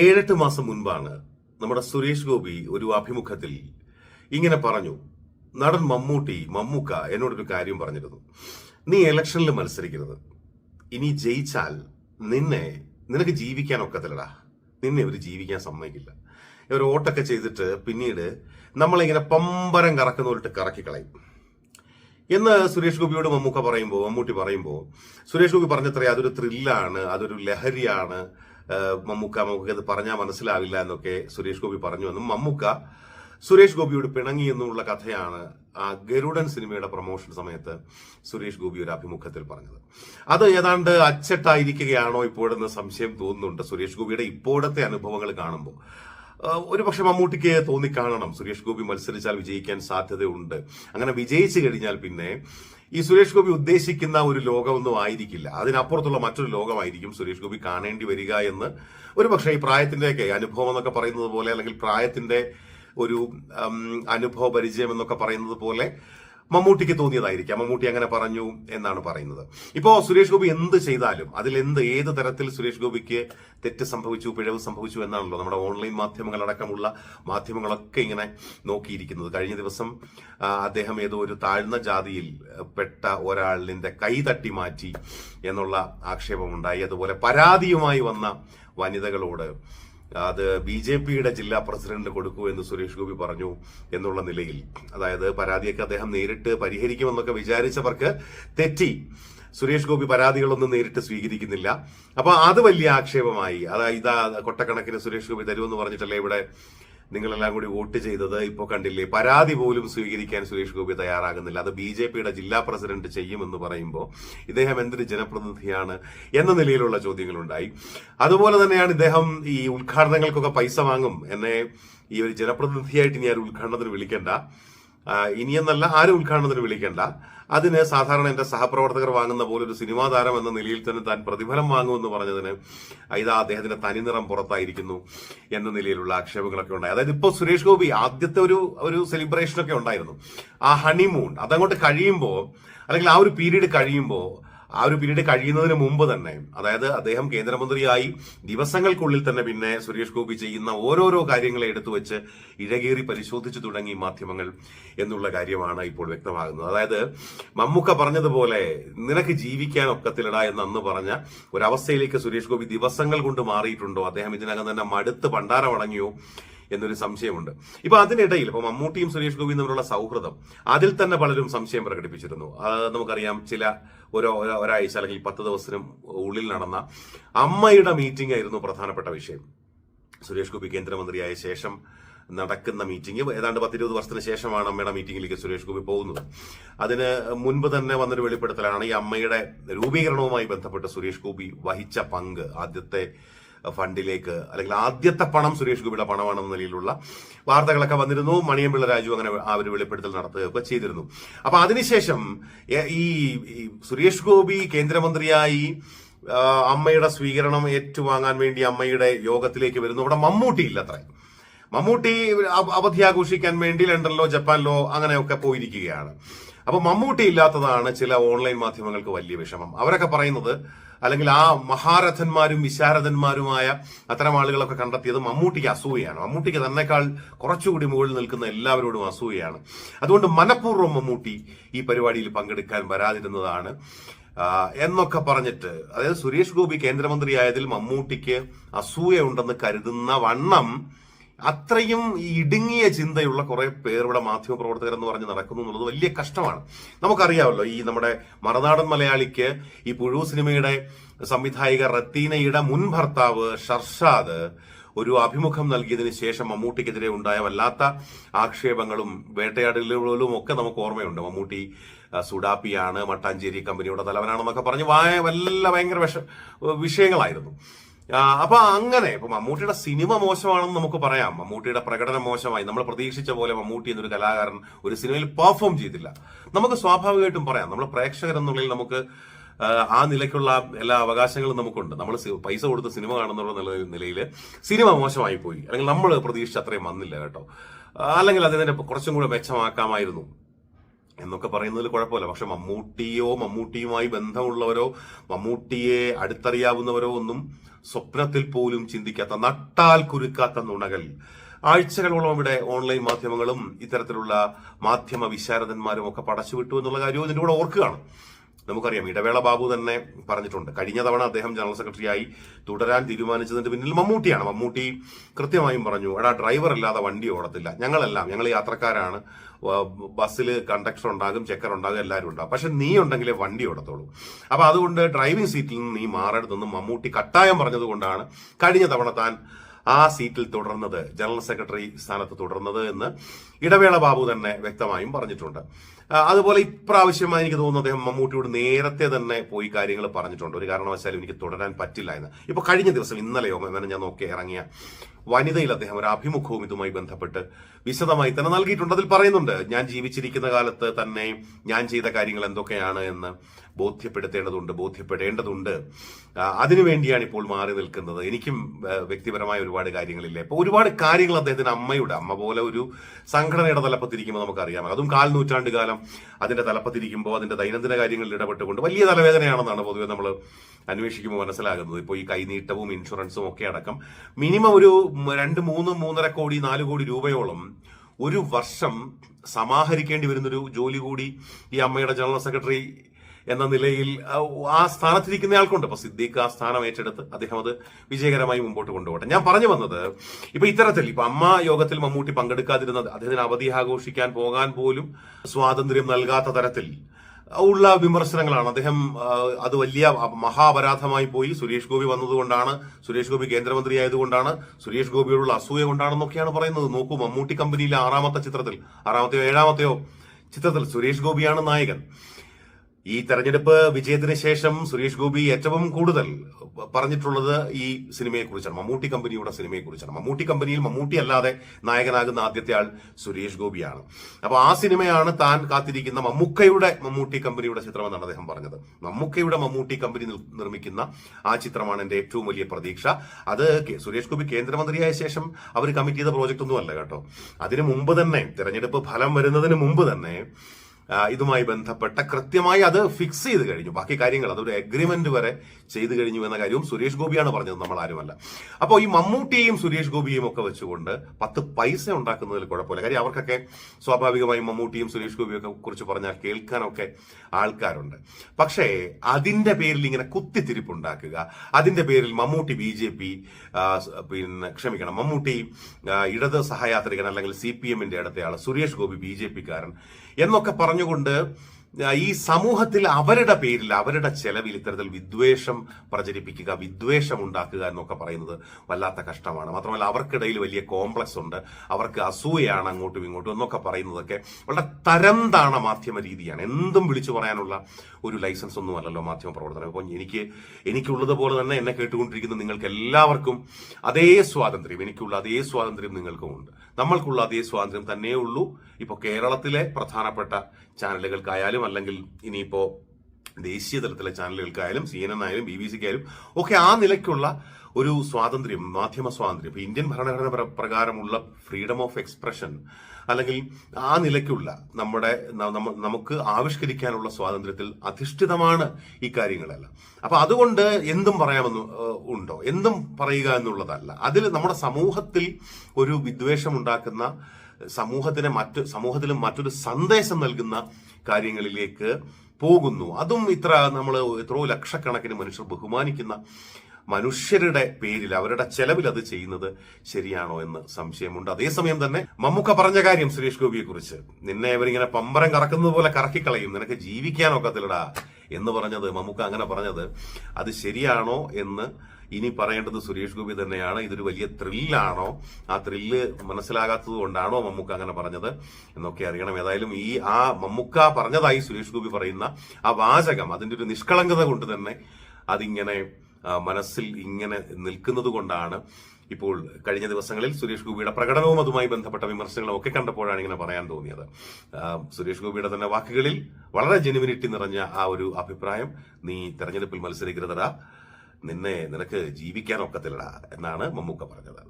ഏഴെട്ട് മാസം മുൻപാണ് നമ്മുടെ സുരേഷ് ഗോപി ഒരു അഭിമുഖത്തിൽ ഇങ്ങനെ പറഞ്ഞു നടൻ മമ്മൂട്ടി മമ്മൂക്ക എന്നോടൊരു കാര്യം പറഞ്ഞിരുന്നു. നീ ഇലക്ഷനിൽ മത്സരിക്കരുത്. ഇനി ജയിച്ചാൽ നിന്നെ നിനക്ക് ജീവിക്കാൻ ഒക്കത്തില്ലടാ. നിന്നെ ഇവർ ജീവിക്കാൻ സമ്മതിക്കില്ല. ഇവർ ഓട്ടൊക്കെ ചെയ്തിട്ട് പിന്നീട് നമ്മളിങ്ങനെ പമ്പരം കറക്കുന്ന പോലിട്ട് കറക്കിക്കളയും. എന്ന് സുരേഷ് ഗോപിയോട് മമ്മൂക്ക പറയുമ്പോൾ മമ്മൂട്ടി പറയുമ്പോൾ സുരേഷ് ഗോപി പറഞ്ഞത്രേ അതൊരു ത്രില്ലാണ് അതൊരു ലഹരിയാണ് മമ്മൂക്ക മമ്മൂക്ക അത് പറഞ്ഞാൽ മനസ്സിലാവില്ല എന്നൊക്കെ സുരേഷ് ഗോപി പറഞ്ഞു എന്നും മമ്മൂക്ക സുരേഷ് ഗോപിയോട് പിണങ്ങി എന്നുള്ള കഥയാണ് ആ ഗരുഡൻ സിനിമയുടെ പ്രൊമോഷൻ സമയത്ത് സുരേഷ് ഗോപി ഒരു അഭിമുഖത്തിൽ പറഞ്ഞത്. അത് ഏതാണ്ട് അച്ചട്ടായിരിക്കുകയാണോ ഇപ്പോഴെന്ന് സംശയം തോന്നുന്നുണ്ട് സുരേഷ് ഗോപിയുടെ ഇപ്പോഴത്തെ അനുഭവങ്ങൾ കാണുമ്പോൾ. ഒരു പക്ഷെ മമ്മൂട്ടിക്ക് തോന്നിക്കാണണം സുരേഷ് ഗോപി മത്സരിച്ചാൽ വിജയിക്കാൻ സാധ്യതയുണ്ട്. അങ്ങനെ വിജയിച്ചു കഴിഞ്ഞാൽ പിന്നെ ഈ സുരേഷ് ഗോപി ഉദ്ദേശിക്കുന്ന ഒരു ലോകമൊന്നും ആയിരിക്കില്ല. അതിനപ്പുറത്തുള്ള മറ്റൊരു ലോകമായിരിക്കും സുരേഷ് ഗോപി കാണേണ്ടി വരിക എന്ന്. ഒരു പക്ഷേ ഈ പ്രായത്തിന്റെയൊക്കെ അനുഭവം എന്നൊക്കെ പറയുന്നത് പോലെ അല്ലെങ്കിൽ പ്രായത്തിന്റെ ഒരു അനുഭവ പരിചയം എന്നൊക്കെ പറയുന്നത് പോലെ മമ്മൂട്ടിക്ക് തോന്നിയതായിരിക്കാം. മമ്മൂട്ടി അങ്ങനെ പറഞ്ഞു എന്നാണ് പറയുന്നത്. ഇപ്പോ സുരേഷ് ഗോപി എന്ത് ചെയ്താലും അതിൽ എന്ത് ഏത് തരത്തിൽ സുരേഷ് ഗോപിക്ക് തെറ്റ് സംഭവിച്ചു പിഴവ് സംഭവിച്ചു എന്നാണല്ലോ നമ്മുടെ ഓൺലൈൻ മാധ്യമങ്ങളടക്കമുള്ള മാധ്യമങ്ങളൊക്കെ ഇങ്ങനെ നോക്കിയിരിക്കുന്നത്. കഴിഞ്ഞ ദിവസം അദ്ദേഹം ഏതോ ഒരു താഴ്ന്ന ജാതിയിൽ പെട്ട ഒരാളിന്റെ കൈ തട്ടി മാറ്റി എന്നുള്ള ആക്ഷേപമുണ്ടായി. അതുപോലെ പരാതിയുമായി വന്ന വനിതകളോട് അത് ബി ജെ പിയുടെ ജില്ലാ പ്രസിഡന്റിന് കൊടുക്കൂ എന്ന് സുരേഷ് ഗോപി പറഞ്ഞു എന്നുള്ള നിലയിൽ. അതായത് പരാതിയൊക്കെ അദ്ദേഹം നേരിട്ട് പരിഹരിക്കുമെന്നൊക്കെ വിചാരിച്ചവർക്ക് തെറ്റി. സുരേഷ് ഗോപി പരാതികളൊന്നും നേരിട്ട് സ്വീകരിക്കുന്നില്ല. അപ്പൊ അത് വലിയ ആക്ഷേപമായി. അതായത് ഇതാ കൊട്ടക്കണക്കിന് സുരേഷ് ഗോപി തരുമെന്ന് പറഞ്ഞിട്ടല്ലേ ഇവിടെ നിങ്ങളെല്ലാം കൂടി വോട്ട് ചെയ്തത് ഇപ്പോൾ കണ്ടില്ലേ? പരാതി പോലും സ്വീകരിക്കാൻ സുരേഷ് ഗോപി തയ്യാറാകുന്നില്ല. അത് ബി ജെ പിയുടെ ജില്ലാ പ്രസിഡന്റ് ചെയ്യുമെന്ന് പറയുമ്പോൾ ഇദ്ദേഹം എന്തൊരു ജനപ്രതിനിധിയാണ് എന്ന നിലയിലുള്ള ചോദ്യങ്ങളുണ്ടായി. അതുപോലെ തന്നെയാണ് ഇദ്ദേഹം ഈ ഉദ്ഘാടനങ്ങൾക്കൊക്കെ പൈസ വാങ്ങും. എന്നെ ഈ ഒരു ജനപ്രതിനിധിയായിട്ട് ഇനി ആരും ഉദ്ഘാടനത്തിന് വിളിക്കണ്ട. ഇനിയെന്നല്ല ആരും ഉദ്ഘാടനത്തിന് വിളിക്കണ്ട. അതിന് സാധാരണ എന്റെ സഹപ്രവർത്തകർ വാങ്ങുന്ന പോലെ ഒരു സിനിമാ താരം എന്ന നിലയിൽ തന്നെ താൻ പ്രതിഫലം വാങ്ങുമെന്ന് പറഞ്ഞതിന് ഇതാ അദ്ദേഹത്തിന്റെ തനിനിറം പുറത്തായിരിക്കുന്നു എന്ന നിലയിലുള്ള ആക്ഷേപങ്ങളൊക്കെ ഉണ്ടായി. അതായത് ഇപ്പോൾ സുരേഷ് ഗോപി ആദ്യത്തെ ഒരു ഒരു സെലിബ്രേഷനൊക്കെ ഉണ്ടായിരുന്നു. ആ ഹണിമൂൺ അതങ്ങോട്ട് കഴിയുമ്പോൾ അല്ലെങ്കിൽ ആ ഒരു പീരീഡ് കഴിയുമ്പോൾ ആ ഒരു പീരീഡ് കഴിയുന്നതിന് മുമ്പ് തന്നെ അതായത് അദ്ദേഹം കേന്ദ്രമന്ത്രിയായി ദിവസങ്ങൾക്കുള്ളിൽ തന്നെ പിന്നെ സുരേഷ് ഗോപി ചെയ്യുന്ന ഓരോരോ കാര്യങ്ങളെ എടുത്തു വെച്ച് ഇഴകേറി പരിശോധിച്ചു തുടങ്ങി മാധ്യമങ്ങൾ എന്നുള്ള കാര്യമാണ് ഇപ്പോൾ വ്യക്തമാകുന്നത്. അതായത് മമ്മൂക്ക പറഞ്ഞതുപോലെ നിനക്ക് ജീവിക്കാൻ ഒക്കത്തിലട എന്ന് അന്ന് പറഞ്ഞ ഒരവസ്ഥയിലേക്ക് സുരേഷ് ഗോപി ദിവസങ്ങൾ കൊണ്ട് മാറിയിട്ടുണ്ടോ? അദ്ദേഹം ഇതിനകം തന്നെ മടുത്ത് പണ്ടാരമടങ്ങിയോ എന്നൊരു സംശയമുണ്ട്. ഇപ്പൊ അതിനിടയിൽ ഇപ്പൊ മമ്മൂട്ടിയും സുരേഷ് ഗോപിയും തമ്മിലുള്ള സൗഹൃദം അതിൽ തന്നെ പലരും സംശയം പ്രകടിപ്പിച്ചിരുന്നു. നമുക്കറിയാം ചില ഒരു- ഒരാഴ്ച അല്ലെങ്കിൽ പത്ത് ദിവസത്തിനും ഉള്ളിൽ നടന്ന അമ്മയുടെ മീറ്റിംഗ് ആയിരുന്നു പ്രധാനപ്പെട്ട വിഷയം. സുരേഷ് ഗോപി കേന്ദ്രമന്ത്രിയായ ശേഷം നടക്കുന്ന മീറ്റിംഗ് ഏതാണ്ട് പത്തിരുപത് വർഷത്തിന് ശേഷമാണ് അമ്മയുടെ മീറ്റിംഗിലേക്ക് സുരേഷ് ഗോപി പോകുന്നത്. അതിന് മുൻപ് തന്നെ വന്നൊരു വെളിപ്പെടുത്തലാണ് ഈ അമ്മയുടെ രൂപീകരണവുമായി ബന്ധപ്പെട്ട് സുരേഷ് ഗോപി വഹിച്ച പങ്ക് ആദ്യത്തെ ഫണ്ടിലേക്ക് അല്ലെങ്കിൽ ആദ്യത്തെ പണം സുരേഷ് ഗോപിയുടെ പണമാണെന്ന നിലയിലുള്ള വാർത്തകളൊക്കെ വന്നിരുന്നു. മണിയമ്പിള്ള രാജു അങ്ങനെ ഒരു വെളിപ്പെടുത്തൽ നടത്തുകയൊക്കെ ചെയ്തിരുന്നു. അപ്പൊ അതിനുശേഷം ഈ സുരേഷ് ഗോപി കേന്ദ്രമന്ത്രിയായി അമ്മയുടെ സ്വീകരണം ഏറ്റുവാങ്ങാൻ വേണ്ടി അമ്മയുടെ യോഗത്തിലേക്ക് വരുന്നു. അവിടെ മമ്മൂട്ടി ഇല്ല മമ്മൂട്ടി അവ- അവധി ആഘോഷിക്കാൻ വേണ്ടി ലണ്ടനിലോ ജപ്പാനിലോ അങ്ങനെയൊക്കെ പോയിരിക്കുകയാണ്. അപ്പൊ മമ്മൂട്ടി ഇല്ലാത്തതാണ് ചില ഓൺലൈൻ മാധ്യമങ്ങൾക്ക് വലിയ വിഷമം. അവരൊക്കെ പറയുന്നത് അല്ലെങ്കിൽ ആ മഹാരഥന്മാരും വിശാരഥന്മാരുമായ അത്തരം ആളുകളൊക്കെ കണ്ടെത്തിയത് മമ്മൂട്ടിക്ക് അസൂയയാണ്. മമ്മൂട്ടിക്ക് തന്നെക്കാൾ കുറച്ചുകൂടി മുകളിൽ നിൽക്കുന്ന എല്ലാവരോടും അസൂയയാണ്. അതുകൊണ്ട് മനഃപൂർവം മമ്മൂട്ടി ഈ പരിപാടിയിൽ പങ്കെടുക്കാൻ വരാതിരുന്നതാണ്. എന്നൊക്കെ പറഞ്ഞിട്ട് അതായത് സുരേഷ് ഗോപി കേന്ദ്രമന്ത്രിയായതിൽ മമ്മൂട്ടിക്ക് അസൂയ ഉണ്ടെന്ന് കരുതുന്ന വണ്ണം അത്രയും ഈ ഇടുങ്ങിയ ചിന്തയുള്ള കുറെ പേർ ഇവിടെ മാധ്യമപ്രവർത്തകർ എന്ന് പറഞ്ഞ് നടക്കുന്നു എന്നുള്ളത് വലിയ കഷ്ടമാണ്. നമുക്കറിയാമല്ലോ ഈ നമ്മുടെ മറനാടൻ മലയാളിക്ക് ഈ പുഴു സിനിമയുടെ സംവിധായിക റത്തീനയുടെ മുൻ ഭർത്താവ് ഷർഷാദ് ഒരു അഭിമുഖം നൽകിയതിനു ശേഷം മമ്മൂട്ടിക്കെതിരെ ഉണ്ടായ വല്ലാത്ത ആക്ഷേപങ്ങളും വേട്ടയാടലുകളും ഒക്കെ നമുക്ക് ഓർമ്മയുണ്ട്. മമ്മൂട്ടി സുഡാപ്പിയാണ് മട്ടാഞ്ചേരി കമ്പനിയുടെ തലവനാണെന്നൊക്കെ പറഞ്ഞ് വല്ല ഭയങ്കര വിഷ വിഷയങ്ങളായിരുന്നു. അപ്പൊ അങ്ങനെ ഇപ്പൊ മമ്മൂട്ടിയുടെ സിനിമ മോശമാണെന്ന് നമുക്ക് പറയാം. മമ്മൂട്ടിയുടെ പ്രകടനം മോശമായി. നമ്മൾ പ്രതീക്ഷിച്ച പോലെ മമ്മൂട്ടി എന്നൊരു കലാകാരൻ ഒരു സിനിമയിൽ പെർഫോം ചെയ്തില്ല നമുക്ക് സ്വാഭാവികമായിട്ടും പറയാം. നമ്മൾ പ്രേക്ഷകർ എന്നുള്ളിൽ നമുക്ക് ആ നിലയ്ക്കുള്ള എല്ലാ അവകാശങ്ങളും നമുക്കുണ്ട്. നമ്മൾ പൈസ കൊടുത്ത് സിനിമ കാണുന്നുള്ള നിലയിൽ സിനിമ മോശമായി പോയി. അല്ലെങ്കിൽ നമ്മൾ പ്രതീക്ഷിച്ച അത്രയും വന്നില്ല കേട്ടോ. അല്ലെങ്കിൽ അതിനെ കുറച്ചും കൂടെ മെച്ചമാക്കാമായിരുന്നു എന്നൊക്കെ പറയുന്നതിൽ കുഴപ്പമില്ല. പക്ഷെ മമ്മൂട്ടിയോ മമ്മൂട്ടിയുമായി ബന്ധമുള്ളവരോ മമ്മൂട്ടിയെ അടുത്തറിയാവുന്നവരോ ഒന്നും സ്വപ്നത്തിൽ പോലും ചിന്തിക്കാത്ത നട്ടാൽ കുരുക്കാത്ത നുണകൾ. ആഴ്ചകളോളം ഇവിടെ ഓൺലൈൻ മാധ്യമങ്ങളും ഇത്തരത്തിലുള്ള മാധ്യമ വിശാരദന്മാരും ഒക്കെ പടച്ചുവിട്ടു എന്നുള്ള കാര്യവും ഇതിന്റെ കൂടെ ഓർക്കുകയാണ്. നമുക്കറിയാം. ഇടവേള ബാബു തന്നെ പറഞ്ഞിട്ടുണ്ട്. കഴിഞ്ഞ തവണ അദ്ദേഹം ജനറൽ സെക്രട്ടറിയായി തുടരാൻ തീരുമാനിച്ചതിന്റെ പിന്നിൽ മമ്മൂട്ടിയാണ്. മമ്മൂട്ടി കൃത്യമായും പറഞ്ഞു എടാ ഡ്രൈവർ അല്ലാതെ വണ്ടി ഓടത്തില്ല. ഞങ്ങളെല്ലാം ഞങ്ങൾ യാത്രക്കാരാണ്. ബസ്സിൽ കണ്ടക്ടർ ഉണ്ടാകും ചെക്കർ ഉണ്ടാകും എല്ലാവരും ഉണ്ടാകും. പക്ഷെ നീ ഉണ്ടെങ്കിലേ വണ്ടി ഓടത്തുള്ളൂ. അപ്പൊ അതുകൊണ്ട് ഡ്രൈവിംഗ് സീറ്റിൽ നിന്ന് നീ മാറരുതെന്ന് മമ്മൂട്ടി കട്ടായം പറഞ്ഞതുകൊണ്ടാണ് കഴിഞ്ഞ തവണ താൻ ആ സീറ്റിൽ തുടർന്നത് ജനറൽ സെക്രട്ടറി സ്ഥാനത്ത് തുടർന്നത് എന്ന് ഇടവേള ബാബു തന്നെ വ്യക്തമായും പറഞ്ഞിട്ടുണ്ട്. അതുപോലെ ഇപ്രാവശ്യമായി എനിക്ക് തോന്നുന്നു അദ്ദേഹം മമ്മൂട്ടിയോട് നേരത്തെ തന്നെ പോയി കാര്യങ്ങൾ പറഞ്ഞിട്ടുണ്ട്. ഒരു കാരണവശാലും എനിക്ക് തുടരാൻ പറ്റില്ല എന്ന്. ഇപ്പൊ കഴിഞ്ഞ ദിവസം ഇന്നലെയോ ഞാൻ നോക്കി ഇറങ്ങിയ വനിതയിൽ അദ്ദേഹം ഒരു അഭിമുഖവും ഇതുമായി ബന്ധപ്പെട്ട് വിശദമായി തന്നെ നൽകിയിട്ടുണ്ട്. അതിൽ പറയുന്നുണ്ട് ഞാൻ ജീവിച്ചിരിക്കുന്ന കാലത്ത് തന്നെ ഞാൻ ചെയ്ത കാര്യങ്ങൾ എന്തൊക്കെയാണ് എന്ന് ബോധ്യപ്പെടുത്തേണ്ടതുണ്ട് ബോധ്യപ്പെടേണ്ടതുണ്ട്. അതിനുവേണ്ടിയാണ് ഇപ്പോൾ മാറി നിൽക്കുന്നത്. എനിക്കും വ്യക്തിപരമായ ഒരുപാട് കാര്യങ്ങളില്ലേ. അപ്പൊ ഒരുപാട് കാര്യങ്ങൾ അദ്ദേഹത്തിന് അമ്മയുടെ അമ്മ പോലെ ഒരു സംഘടനയുടെ തലപ്പത്തിരിക്കുമ്പോൾ നമുക്കറിയാം. അതും കാൽ നൂറ്റാണ്ട് കാലം അതിന്റെ തലപ്പത്തിരിക്കുമ്പോൾ അതിന്റെ ദൈനംദിന കാര്യങ്ങളിൽ ഇടപെട്ടുകൊണ്ട് വലിയ തലവേദനയാണെന്നാണ് പൊതുവെ നമ്മൾ അന്വേഷിക്കുമ്പോൾ മനസ്സിലാകുന്നത്. ഇപ്പോൾ ഈ കൈനീട്ടവും ഇൻഷുറൻസും ഒക്കെ അടക്കം മിനിമം ഒരു രണ്ട് മൂന്ന് മൂന്നര കോടി നാല് കോടി രൂപയോളം ഒരു വർഷം സമാഹരിക്കേണ്ടി വരുന്നൊരു ജോലി കൂടി ഈ അമ്മയുടെ ജനറൽ സെക്രട്ടറി എന്ന നിലയിൽ ആ, സ്ഥാനത്തിരിക്കുന്ന ആൾക്കുണ്ട്. അപ്പൊ സിദ്ദീഖ് ആ സ്ഥാനം ഏറ്റെടുത്ത് അദ്ദേഹം അത് വിജയകരമായി മുമ്പോട്ട് കൊണ്ടുപോകട്ടെ. ഞാൻ പറഞ്ഞു വന്നത് ഇപ്പൊ ഇത്തരത്തിൽ ഇപ്പൊ അമ്മ യോഗത്തിൽ മമ്മൂട്ടി പങ്കെടുക്കാതിരുന്നത് അദ്ദേഹത്തിന് അവധി ആഘോഷിക്കാൻ പോകാൻ പോലും സ്വാതന്ത്ര്യം നൽകാത്ത തരത്തിൽ ഉള്ള വിമർശനങ്ങളാണ്. അദ്ദേഹം അത് വലിയ മഹാപരാധമായി പോയി. സുരേഷ് ഗോപി വന്നതുകൊണ്ടാണ് സുരേഷ് ഗോപി കേന്ദ്രമന്ത്രി ആയതുകൊണ്ടാണ് സുരേഷ് ഗോപിയോടുള്ള അസൂയ കൊണ്ടാണെന്നൊക്കെയാണ് പറയുന്നത്. നോക്കൂ മമ്മൂട്ടി കമ്പനിയിലെ ആറാമത്തെ ചിത്രത്തിൽ ആറാമത്തെയോ ഏഴാമത്തെയോ ചിത്രത്തിൽ സുരേഷ് ഗോപിയാണ് നായകൻ. ഈ തെരഞ്ഞെടുപ്പ് വിജയത്തിന് ശേഷം സുരേഷ് ഗോപി ഏറ്റവും കൂടുതൽ പറഞ്ഞിട്ടുള്ളത് ഈ സിനിമയെ കുറിച്ചാണ് മമ്മൂട്ടി കമ്പനിയുടെ സിനിമയെ കുറിച്ചാണ് മമ്മൂട്ടി കമ്പനിയിൽ മമ്മൂട്ടി അല്ലാതെ നായകനാകുന്ന ആദ്യത്തെ ആൾ സുരേഷ് ഗോപിയാണ്. അപ്പൊ ആ സിനിമയാണ് താൻ കാത്തിരിക്കുന്ന മമ്മൂക്കയുടെ മമ്മൂട്ടി കമ്പനിയുടെ ചിത്രമെന്നാണ് അദ്ദേഹം പറഞ്ഞത്. മമ്മൂക്കയുടെ മമ്മൂട്ടി കമ്പനി നിർമ്മിക്കുന്ന ആ ചിത്രമാണ് എന്റെ ഏറ്റവും വലിയ പ്രതീക്ഷ. അത് സുരേഷ് ഗോപി കേന്ദ്രമന്ത്രിയായ ശേഷം അവർ കമ്മിറ്റ് ചെയ്ത പ്രോജക്റ്റ് ഒന്നും അല്ല കേട്ടോ. അതിനു മുമ്പ് തന്നെ തെരഞ്ഞെടുപ്പ് ഫലം വരുന്നതിന് മുമ്പ് തന്നെ ഇതുമായി ബന്ധപ്പെട്ട കൃത്യമായി അത് ഫിക്സ് ചെയ്ത് കഴിഞ്ഞു. ബാക്കി കാര്യങ്ങൾ അതൊരു അഗ്രിമെന്റ് വരെ ചെയ്തു കഴിഞ്ഞു എന്ന കാര്യവും സുരേഷ് ഗോപിയാണ് പറഞ്ഞത് നമ്മൾ ആരുമല്ല. അപ്പോൾ ഈ മമ്മൂട്ടിയെയും സുരേഷ് ഗോപിയും ഒക്കെ വെച്ചുകൊണ്ട് പത്ത് പൈസ ഉണ്ടാക്കുന്നതിൽ കുഴപ്പമില്ല. കാര്യം അവർക്കൊക്കെ സ്വാഭാവികമായും മമ്മൂട്ടിയും സുരേഷ് ഗോപിയും ഒക്കെ കുറിച്ച് പറഞ്ഞാൽ കേൾക്കാനൊക്കെ ആൾക്കാരുണ്ട്. പക്ഷേ അതിന്റെ പേരിൽ ഇങ്ങനെ കുത്തിത്തിരിപ്പുണ്ടാക്കുക അതിന്റെ പേരിൽ മമ്മൂട്ടി ബി ജെ പി പിന്നെ ക്ഷമിക്കണം മമ്മൂട്ടി ഇടത് സഹയാത്രികൻ അല്ലെങ്കിൽ സി പി എമ്മിന്റെ അടുത്തയാൾ സുരേഷ് ഗോപി ബി ജെ പിക്കാരൻ എന്നൊക്കെ പറഞ്ഞുകൊണ്ട് ഈ സമൂഹത്തിൽ അവരുടെ പേരിൽ അവരുടെ ചെലവിൽ ഇത്തരത്തിൽ വിദ്വേഷം പ്രചരിപ്പിക്കുക വിദ്വേഷം ഉണ്ടാക്കുക എന്നൊക്കെ പറയുന്നത് വല്ലാത്ത കഷ്ടമാണ്. മാത്രമല്ല അവർക്കിടയിൽ വലിയ കോംപ്ലക്സ് ഉണ്ട്. അവർക്ക് അസൂയയാണ് അങ്ങോട്ടും ഇങ്ങോട്ടും എന്നൊക്കെ പറയുന്നതൊക്കെ വളരെ തരം താണ മാധ്യമ രീതിയാണ്. എന്തും വിളിച്ചു പറയാനുള്ള ഒരു ലൈസൻസ് ഒന്നും അല്ലല്ലോ മാധ്യമ പ്രവർത്തനം അപ്പോൾ എനിക്ക് എനിക്കുള്ളതുപോലെ തന്നെ എന്നെ കേട്ടുകൊണ്ടിരിക്കുന്ന നിങ്ങൾക്ക് എല്ലാവർക്കും അതേ സ്വാതന്ത്ര്യം എനിക്കുള്ള അതേ സ്വാതന്ത്ര്യം നിങ്ങൾക്കും ഉണ്ട്. നമ്മൾക്കുള്ള അതേ സ്വാതന്ത്ര്യം തന്നെയുള്ളൂ ഇപ്പോൾ കേരളത്തിലെ പ്രധാനപ്പെട്ട ചാനലുകൾക്കായാലും അല്ലെങ്കിൽ ഇനിയിപ്പോ ദേശീയ തലത്തിലെ ചാനലുകൾക്കായാലും സി എൻ എൻ ആയാലും ബി ബി സിക്കായാലും ഒക്കെ ആ നിലയ്ക്കുള്ള ഒരു സ്വാതന്ത്ര്യം മാധ്യമ സ്വാതന്ത്ര്യം ഇപ്പൊ ഇന്ത്യൻ ഭരണഘടന പ്രകാരമുള്ള ഫ്രീഡം ഓഫ് എക്സ്പ്രഷൻ അല്ലെങ്കിൽ ആ നിലയ്ക്കുള്ള നമ്മുടെ നമുക്ക് ആവിഷ്കരിക്കാനുള്ള സ്വാതന്ത്ര്യത്തിൽ അധിഷ്ഠിതമാണ് ഈ കാര്യങ്ങളെല്ലാം. അപ്പൊ അതുകൊണ്ട് എന്തും പറയാമെന്ന് ഉണ്ടോ? എന്തും പറയുക എന്നുള്ളതല്ല. അതിൽ നമ്മുടെ സമൂഹത്തിൽ ഒരു വിദ്വേഷം ഉണ്ടാക്കുന്ന സമൂഹത്തിന് മറ്റു സമൂഹത്തിലും മറ്റൊരു സന്ദേശം നൽകുന്ന കാര്യങ്ങളിലേക്ക് പോകുന്നു. അതും ഇത്ര നമ്മൾ എത്രയോ ലക്ഷക്കണക്കിന് മനുഷ്യർ ബഹുമാനിക്കുന്ന മനുഷ്യരുടെ പേരിൽ അവരുടെ ചെലവിൽ അത് ചെയ്യുന്നത് ശരിയാണോ എന്ന് സംശയമുണ്ട്. അതേസമയം തന്നെ മമ്മൂക്ക പറഞ്ഞ കാര്യം സുരേഷ് ഗോപിയെ കുറിച്ച് നിന്നെ അവരിങ്ങനെ പമ്പരം കറക്കുന്നത് പോലെ കറക്കിക്കളയും. നിനക്ക് ജീവിക്കാനൊക്കത്തില്ലടാ എന്ന് പറഞ്ഞത് മമ്മൂക്ക അങ്ങനെ പറഞ്ഞത് അത് ശരിയാണോ എന്ന് ഇനി പറയേണ്ടത് സുരേഷ് ഗോപി തന്നെയാണ്. ഇതൊരു വലിയ ത്രില്ലാണോ? ആ ത്രില്ല് മനസ്സിലാകാത്തത് കൊണ്ടാണോ മമ്മൂക്ക അങ്ങനെ പറഞ്ഞത് എന്നൊക്കെ അറിയണം. ഏതായാലും ഈ ആ മമ്മൂക്ക പറഞ്ഞതായി സുരേഷ് ഗോപി പറയുന്ന ആ വാചകം അതിന്റെ ഒരു നിഷ്കളങ്കത കൊണ്ട് തന്നെ അതിങ്ങനെ മനസ്സിൽ ഇങ്ങനെ നിൽക്കുന്നത് കൊണ്ടാണ് ഇപ്പോൾ കഴിഞ്ഞ ദിവസങ്ങളിൽ സുരേഷ് ഗോപിയുടെ പ്രകടനവും അതുമായി ബന്ധപ്പെട്ട വിമർശനങ്ങളും ഒക്കെ കണ്ടപ്പോഴാണ് ഇങ്ങനെ പറയാൻ തോന്നിയത്. സുരേഷ് ഗോപിയുടെ തന്നെ വാക്കുകളിൽ വളരെ ജെനുവിനിറ്റി നിറഞ്ഞ ആ ഒരു അഭിപ്രായം നീ തെരഞ്ഞെടുപ്പിൽ മത്സരിക്കരുതടാ നിന്നെ നിനക്ക് ജീവിക്കാൻ ഒക്കത്തില്ലടാ എന്നാണ് മമ്മൂക്ക പറഞ്ഞത്.